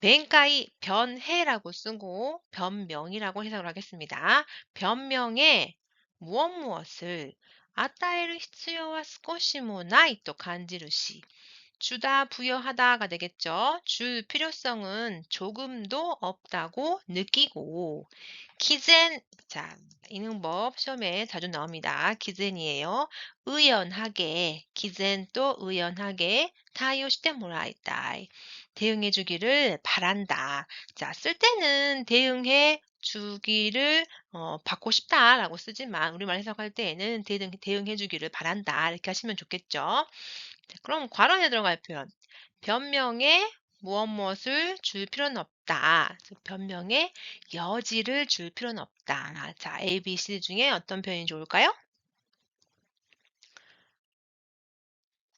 벤가이 변해라고 쓰고 변명이라고 해석을 하겠습니다. 변명에 무엇 무엇을 아따에르 히츠요와 스코시모 나이 또 간지르시 주다 부여하다가 되겠죠. 줄 필요성은 조금도 없다고 느끼고 기젠 자 이능법 시험에 자주 나옵니다. 기젠이에요. 의연하게 기젠 또 의연하게 타요시테 모라이다 대응해 주기를 바란다. 자 쓸 때는 대응해 주기를 어, 받고 싶다라고 쓰지만 우리말 해석할 때에는 대응, 대응해 주기를 바란다 이렇게 하시면 좋겠죠. 그럼 괄호에 들어갈 표현. 변명에 무엇 무엇을 줄 필요는 없다. 변명에 여지를 줄 필요는 없다. 자, A, B, C 중에 어떤 표현이 좋을까요?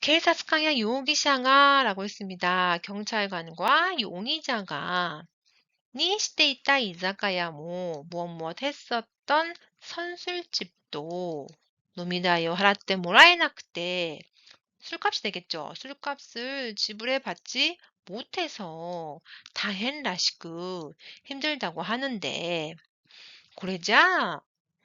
警察官や容疑者が라고했습니다 경찰관과 용의자가 니していた居酒屋も무엇무엇했었던선술집도飲み代を払ってもらえなくて 술값이 되겠죠. 술값을 지불해 받지 못해서 다헨라시크 힘들다고 하는데 그러자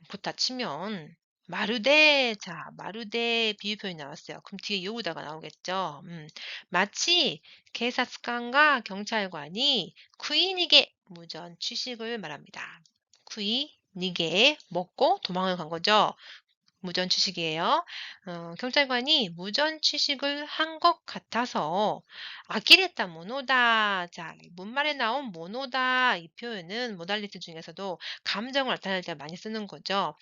그렇다 치면 마르데 자 마르데 비유 표현이 나왔어요. 그럼 뒤에 요우다가 나오겠죠. 음, 마치警察官과 경찰관이 쿠이니게 무전 취식을 말합니다. 쿠이니게 먹고 도망을 간 거죠. 무전 취식이에요. 어, 경찰관이 무전 취식을 한 것 같아서 아끼레타 모노다. 자, 문말에 나온 모노다 이 표현은 모달리티 중에서도 감정을 나타낼 때 많이 쓰는 거죠.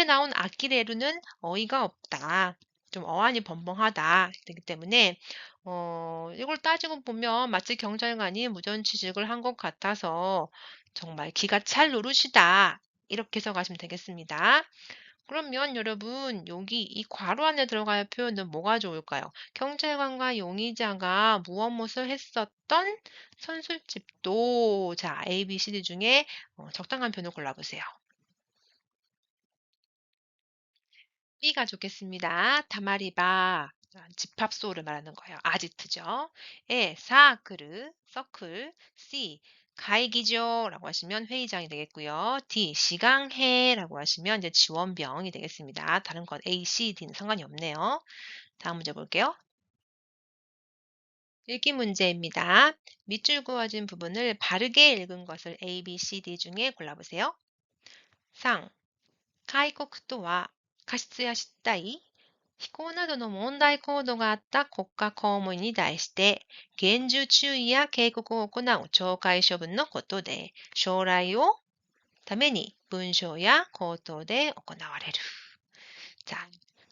앞에 나온 아끼레루는 어이가 없다. 좀 어안이 번벙하다. 되기 때문에 어, 이걸 따지고 보면 마치 경찰관이 무전 취직을 한 것 같아서 정말 기가 찰 노릇이다. 이렇게 해석하시면 되겠습니다. 그러면 여러분 여기 이 괄호 안에 들어갈 표현은 뭐가 좋을까요? 경찰관과 용의자가 무엇 무엇을 했었던 선술집도 자 A, B, C, D 중에 어, 적당한 표현을 골라보세요. B가 좋겠습니다. 다마리바 집합소를 말하는 거예요. 아지트죠. 에, 사크르, 서클, C, 가이기죠라고 하시면 회의장이 되겠고요. D 시강해라고 하시면 이제 지원병이 되겠습니다. 다른 건 A, C, D는 상관이 없네요. 다음 문제 볼게요. 읽기 문제입니다. 밑줄 그어진 부분을 바르게 읽은 것을 A, B, C, D 중에 골라보세요. 상, 가이코크토와 가시츠야 시다이 非行などの問題行動があった国家公務員に対して、厳重注意や警告を行う懲戒処分のことで、将来をために文章や口頭で行われる。자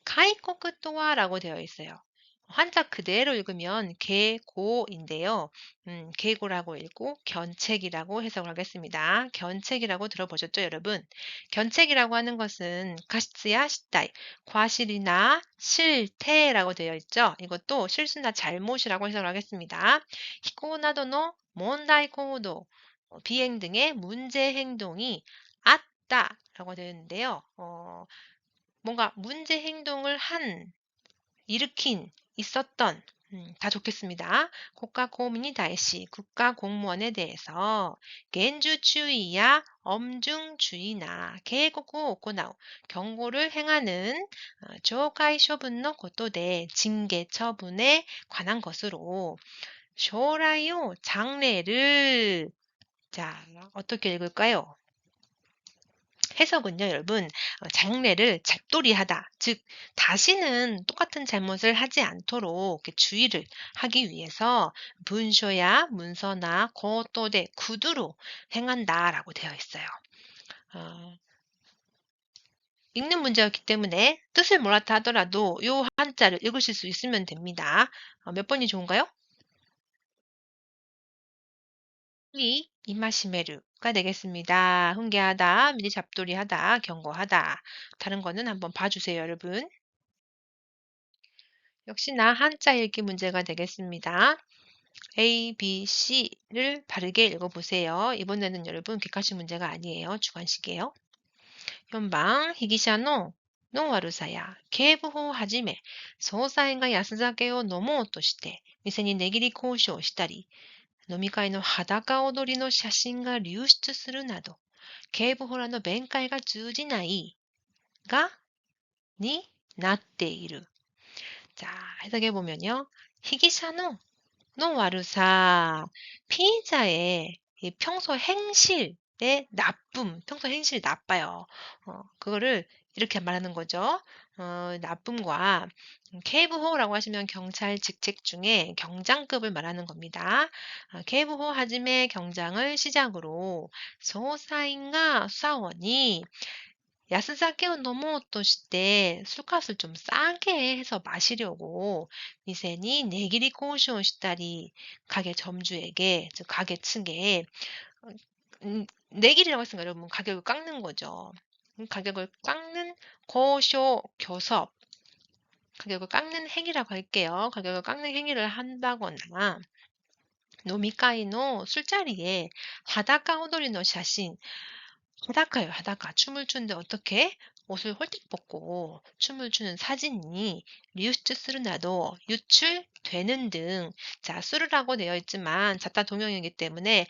戒告とは라고 되어 있어요. 한자 그대로 읽으면 계고인데요. 음, 계고라고 읽고 견책이라고 해석을 하겠습니다. 견책이라고 들어보셨죠, 여러분? 견책이라고 하는 것은 가시츠야 시다이, 과실이나 실태라고 되어 있죠. 이것도 실수나 잘못이라고 해석을 하겠습니다. 히코나도노 몬다이 코도 비행 등의 문제 행동이 아따라고 되어 있는데요. 어, 뭔가 문제 행동을 한 일으킨 있었던 음, 다 좋겠습니다. 국가 공무원이 다시 국가 공무원에 대해서 겐주추이야 엄중주의나 계곡고 오코나우 경고를 행하는 조가이 처분의 것도대 징계 처분에 관한 것으로 쇼라요 장래를 자, 어떻게 읽을까요? 해석은요, 여러분, 어, 장래를 잡돌이하다. 즉, 다시는 똑같은 잘못을 하지 않도록 주의를 하기 위해서 문쇼야 문서나 고또대 구두로 행한다라고 되어 있어요. 어, 읽는 문제였기 때문에 뜻을 몰랐다 하더라도 요 한자를 읽으실 수 있으면 됩니다. 어, 몇 번이 좋은가요? 이 이마시메르가 되겠습니다. 훈계하다, 미리 잡돌이하다, 경고하다. 다른 거는 한번 봐주세요, 여러분. 역시나 한자 읽기 문제가 되겠습니다. A, B, C를 바르게 읽어보세요. 이번에는 여러분 객관식 문제가 아니에요. 주관식이에요. 연방 히기샤노 노와루사야 계부호 하지메 소사인가 야스자케を 飲もうとして店に値切り交渉したり 飲み会の裸踊りの写真が流出するなど警部補らの弁解が通じないがになっている。 자, 해석해 보면요. 희기샤노 노와르사 피의자의 이 평소 행실의 나쁨, 평소 행실이 나빠요. 어, 그거를 이렇게 말하는 거죠. 어, 납품과 KB호라고 하시면 경찰 직책 중에 경장급을 말하는 겁니다. 어, 케이브호 하짐의 경장을 시작으로 소사인과 수사원이 야스사케 노모토시때 술값을 좀 싸게 해서 마시려고 미세니 내기리 꼬시오 시다리 가게 점주에게 즉 가게 측에 음, 음, 내길이라고 했으니까 여러분 가격을 깎는 거죠. 음, 가격을 깎는 고쇼 교섭 가격을 깎는 행위라고 할게요. 가격을 깎는 행위를 한다거나 노미카이노 술자리에 하다카 호도리노 샤신 하다카요 하다카 춤을 추는데 어떻게 옷을 홀딱 벗고 춤을 추는 사진이 리우스트 스르나도 유출되는 등 자, 수르라고 되어 있지만 자타 동형이기 때문에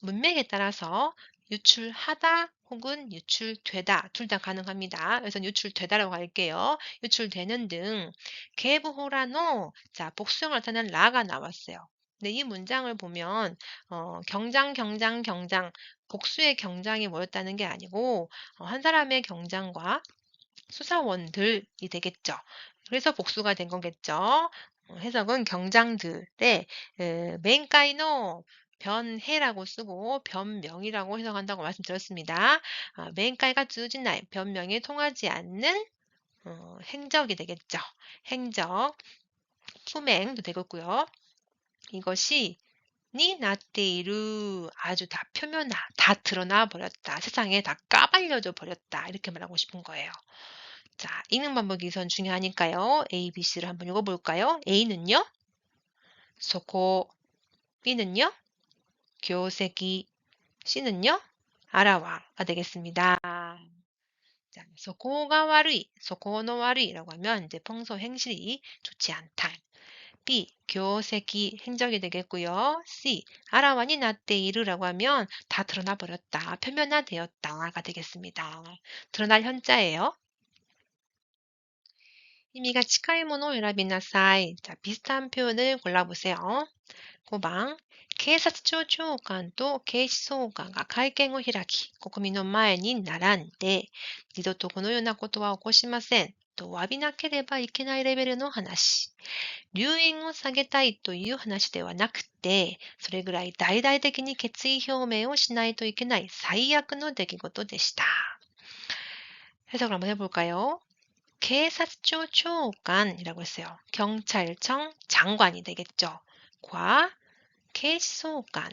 문맥에 따라서 유출하다 혹은 유출되다 둘 다 가능합니다. 그래서 유출되다라고 할게요. 유출되는 등 개부호라노 자 복수형을 나타낸 라가 나왔어요. 근데 이 문장을 보면 어, 경장 경장 경장 복수의 경장이 뭐였다는 게 아니고 어, 한 사람의 경장과 수사원들이 되겠죠. 그래서 복수가 된 거겠죠. 어, 해석은 경장들의 멘카이노 변해라고 쓰고 변명이라고 해석한다고 말씀드렸습니다. 아, 멘카이가 주진나이 변명이 통하지 않는 어, 행적이 되겠죠. 행적, 품행도 되겠고요. 이것이 니 나테이루 아주 다 표면화, 다 드러나 버렸다. 세상에 다 까발려져 버렸다. 이렇게 말하고 싶은 거예요. 자, 읽는 방법이 우선 중요하니까요. A, B, C를 한번 읽어볼까요? A는요? 소코 B는요? 교세기 C는요? 알아와가 되겠습니다. 자, 소코가 와르이, 소코노 와르이라고 하면 이제 평소 행실이 좋지 않다. B. 교색이 행적이 되겠고요. C. 아라완이 나떼이르라고 하면 다 드러나 버렸다. 표면화되었다가 되겠습니다. 드러날 현자예요. 의미가 치카이모노 요라비나사이. 자, 비슷한 표현을 골라보세요. 5방 警察庁長官と警視総監が会見を開き、国民の前に並んで、二度とこのようなことは起こしません。と詫びなければいけないレベルの話。留飲を下げたいという話ではなくて、それぐらい大々的に決意表明をしないといけない最悪の出来事でした。해석을한번해볼까요 警察庁長官이라고했어요경찰청장관이되겠죠과警視総監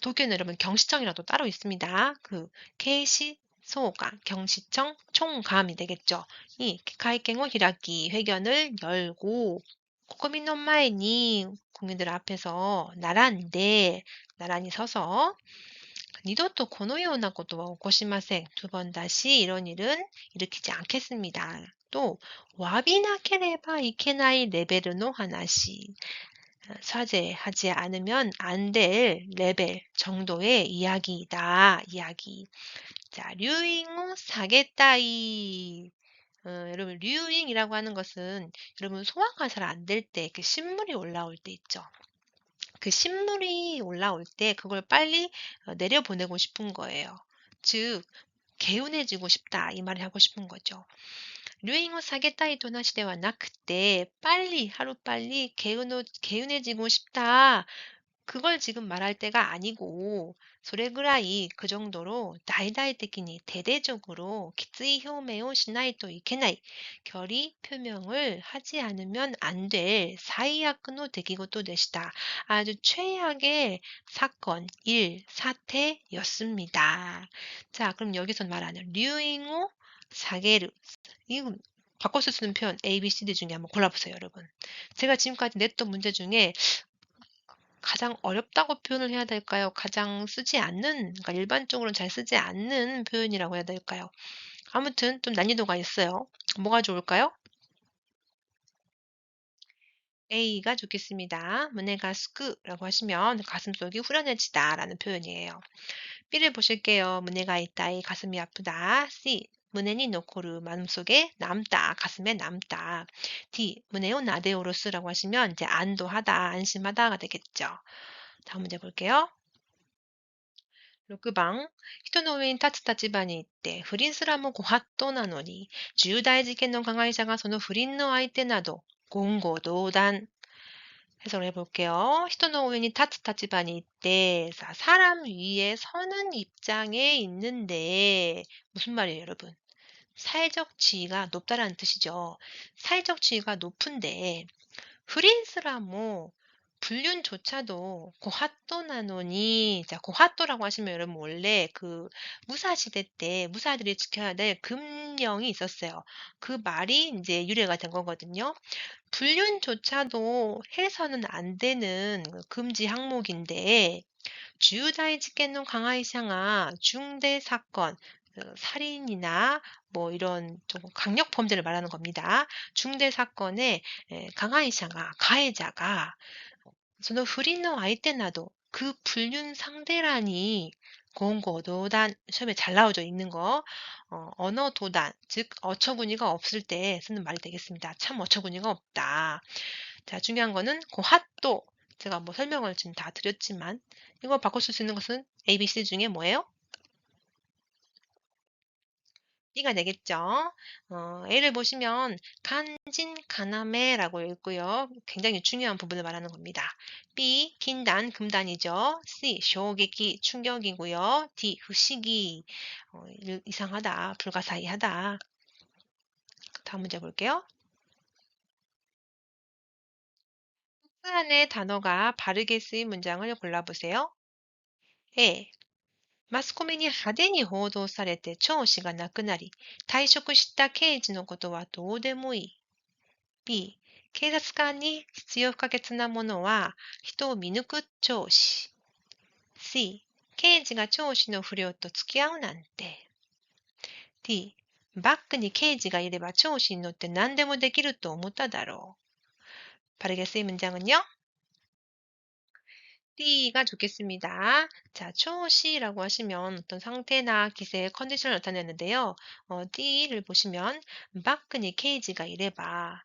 독일은 여러분 경시청이라도 따로 있습니다. 그 케이시 소감, 경시청 총감이 되겠죠. 이 가이갱호 히라기 회견을 열고 국민 엄마이니 국민들 앞에서 나란데 나란히 서서 오고시마생 두번 다시 이런 일은 일으키지 않겠습니다. 또 와비나케레바 이케나이 레벨르노 하나시 사죄하지 않으면 안 될 레벨 정도의 이야기이다. 이야기. 자, 류잉우 사겠다이. 어, 여러분, 류잉이라고 하는 것은 여러분 소화가 잘 안 될 때 그 신물이 올라올 때 있죠. 그 신물이 올라올 때 그걸 빨리 어, 내려보내고 싶은 거예요. 즉 개운해지고 싶다 이 말을 하고 싶은 거죠. 류잉을 사겠다 이 도나 시대와 나 그때 빨리 하루빨리 개운, 개운해지고 싶다 그걸 지금 말할 때가 아니고 소레그라이 그 정도로 다이다이的に 대대적으로 기츠이 효메오 시나이토 이케나이 결의 표명을 하지 않으면 안 될 사이야크노 대기고또 되시다. 아주 최악의 사건, 일, 사태였습니다. 자, 그럼 여기서 말하는 류잉오 사게르 이거 바꿔서 쓰는 표현 A, B, C, D 중에 한번 골라보세요, 여러분. 제가 지금까지 냈던 문제 중에 가장 어렵다고 표현을 해야 될까요? 가장 쓰지 않는, 그러니까 일반적으로는 잘 쓰지 않는 표현이라고 해야 될까요? 아무튼 좀 난이도가 있어요. 뭐가 좋을까요? A가 좋겠습니다. 문해가 스크라고 하시면 가슴속이 후련해지다 라는 표현이에요. B를 보실게요. 문해가 있다, 이 가슴이 아프다. C, 문해니 노코르 마음속에 남다 가슴에 남다 D 문해오 나데오로스라고 하시면 이제 안도하다 안심하다가 되겠죠 다음 문제 볼게요 6방 人の上に立つ立場に行って不倫すらもご法度なのに重大事件の加害者がその不倫の相手など言語道断 해석을 해볼게요. 히토노 우엔이 타츠 타치반이 있대. 사람 위에 서는 입장에 있는데 무슨 말이에요, 여러분? 사회적 지위가 높다라는 뜻이죠. 사회적 지위가 높은데 프린스라모 불륜조차도 고핫도나노니 자 고핫도라고 하시면 여러분 원래 그 무사 시대 때 무사들이 지켜야 될 금령이 있었어요. 그 말이 이제 유래가 된 거거든요. 불륜조차도 해서는 안 되는 그 금지 항목인데 주유다이 지게노 강아이샹아 중대 사건 그 살인이나 뭐 이런 좀 강력 범죄를 말하는 겁니다. 중대 사건에 강아이샤가 가해자가 その不倫の相手など그 불륜 상대란이 공고 도단 시험에 잘 나오죠 있는 거 어, 언어 도단 즉 어처구니가 없을 때 쓰는 말이 되겠습니다. 참 어처구니가 없다. 자 중요한 거는 고핫도 제가 뭐 설명을 지금 다 드렸지만 이거 바꿔 쓸 수 있는 것은 A, B, C 중에 뭐예요? B가 되겠죠. 어, A를 보시면 간진 가나메라고 읽고요. 굉장히 중요한 부분을 말하는 겁니다. B 긴단 금단이죠. C 쇼객기 충격이고요. D 후시기 어, 이상하다 불가사의하다. 다음 문제 볼게요. 수 안의 단어가 바르게 쓰인 문장을 골라보세요. A マスコミに派手に報道されて調子がなくなり、退職した刑事のことはどうでもいい。B、警察官に必要不可欠なものは人を見抜く調子。C、刑事が調子の不良と付き合うなんて。D、バックに刑事がいれば調子に乗って何でもできると思っただろう。パルゲスイムジャグニョ。 D가 좋겠습니다. 자, 초시라고 하시면 어떤 상태나 기세의 컨디션을 나타내는데요. 어, D를 보시면 마크니 케이지가 이래봐.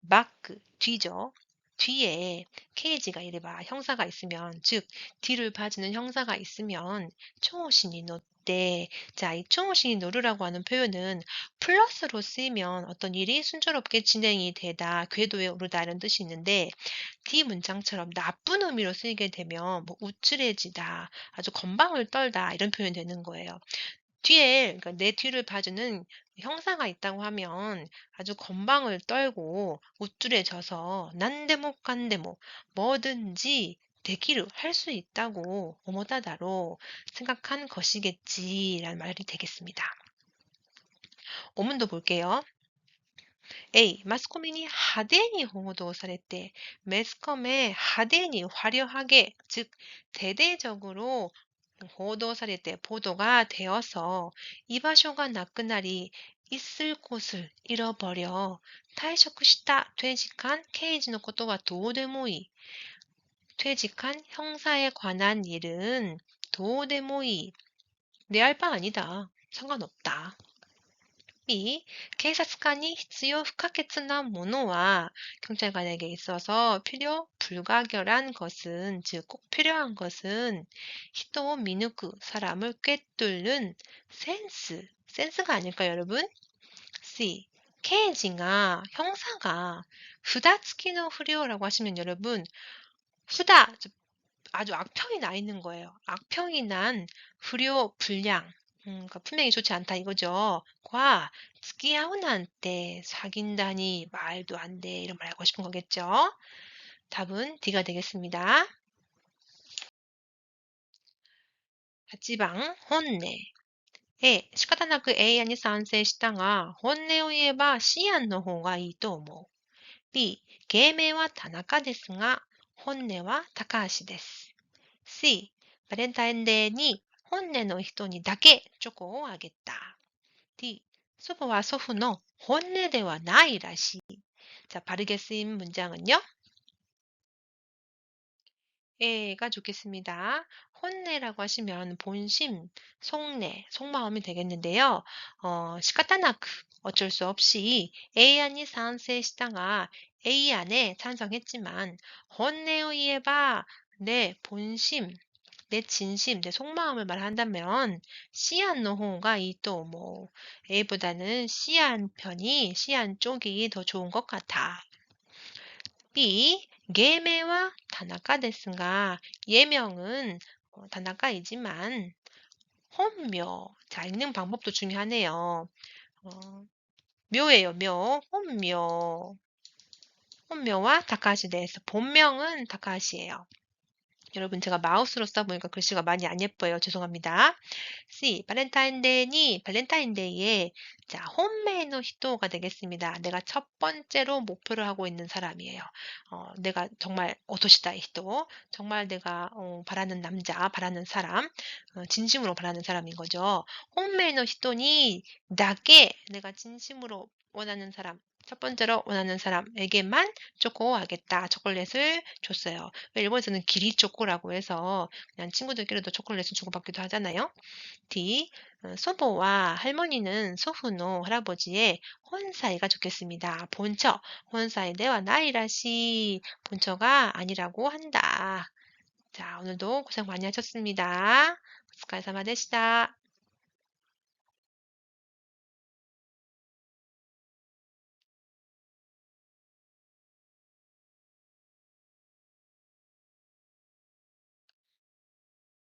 마크 뒤죠. 뒤에 케이지가 이래봐 형사가 있으면 즉 뒤를 봐주는 형사가 있으면 초신이 노 때, 자, 이 초신이 노르라고 하는 표현은 플러스로 쓰이면 어떤 일이 순조롭게 진행이 되다, 궤도에 오르다 이런 뜻이 있는데 D 문장처럼 나쁜 의미로 쓰이게 되면 뭐 우쭐해지다, 아주 건방을 떨다 이런 표현이 되는 거예요. 뒤에 그러니까 내 뒤를 봐주는 형사가 있다고 하면 아주 건방을 떨고 우쭐해져서 난데못 간데못 뭐든지 되기를 할 수 있다고 오모다다로 생각한 것이겠지라는 말이 되겠습니다. 오문도 볼게요. A. 마스코미니 하대니 홍보도されて 매스컴에 하대니 화려하게 즉 대대적으로 보도されて 보도가 되어서 이바쇼가 나끈날이 있을 곳을 잃어버려 타이셔쿠시다 퇴직한 케이지의 ことはどうでもいい 퇴직한 형사에 관한 일은 도데모이 내 알 바 아니다. 상관없다. B. 警察官に必要不可欠なものは 경찰관에게 있어서 필요 불가결한 것은 즉 꼭 필요한 것은 히토 미누쿠 사람을 꿰뚫는 센스 센스가 아닐까요 여러분? C. 케이지가 형사가 후다츠키노 후리오라고 하시면 여러분 후다 아주 악평이 나 있는 거예요. 악평이 난 후료 불량 음, 그러니까 분명히 좋지 않다 이거죠. 과 스키아우나한테 사귄다니 말도 안 돼 이런 말 하고 싶은 거겠죠. 답은 D가 되겠습니다. 8방 혼내 A 仕方なく A 案に賛成したが本音を言えば C 案の方がいいと思う B 芸名は田中ですが 本音は高橋です C バレンタインデーに本音の人にだけチョコをあげた D 祖母は祖父の本音ではないらしい 자, 바르게 쓰인 문장은요? A가 좋겠습니다. 혼내라고 하시면 본심, 속내, 속마음이 되겠는데요. 어, 시카타나크 어쩔 수 없이 A 안이賛成시다가 A 안에 찬성했지만 혼내의예바 내 본심, 내 진심, 내 속마음을 말한다면 C안 노호가 이 또 뭐 A보다는 C안 편이 C안 쪽이 더 좋은 것 같아. B 예매와 다나카 데스가 예명은 어, 다나카이지만 혼묘 자 읽는 방법도 중요하네요. 어, 묘예요 묘 혼묘 혼묘와 다카시 데스 본명은 다카시예요. 여러분 제가 마우스로 써보니까 글씨가 많이 안 예뻐요. 죄송합니다. C. 발렌타인데이니 발렌타인데이에 자 홈메이노 히토가 되겠습니다. 내가 첫 번째로 목표를 하고 있는 사람이에요. 어, 내가 정말 오토시다 히토 정말 내가 어, 바라는 남자 바라는 사람 어, 진심으로 바라는 사람인 거죠. 홈메이노 히토니 나게 내가 진심으로 원하는 사람 첫 번째로 원하는 사람에게만 초코하겠다. 초콜릿을 줬어요. 일본에서는 길이 초코라고 해서 그냥 친구들끼리도 초콜릿을 주고받기도 하잖아요. D. 어, 소보와 할머니는 소후노 할아버지의 혼사이가 좋겠습니다. 본처. 혼사이 대와 나이라시. 본처가 아니라고 한다. 자, 오늘도 고생 많이 하셨습니다. 되시다.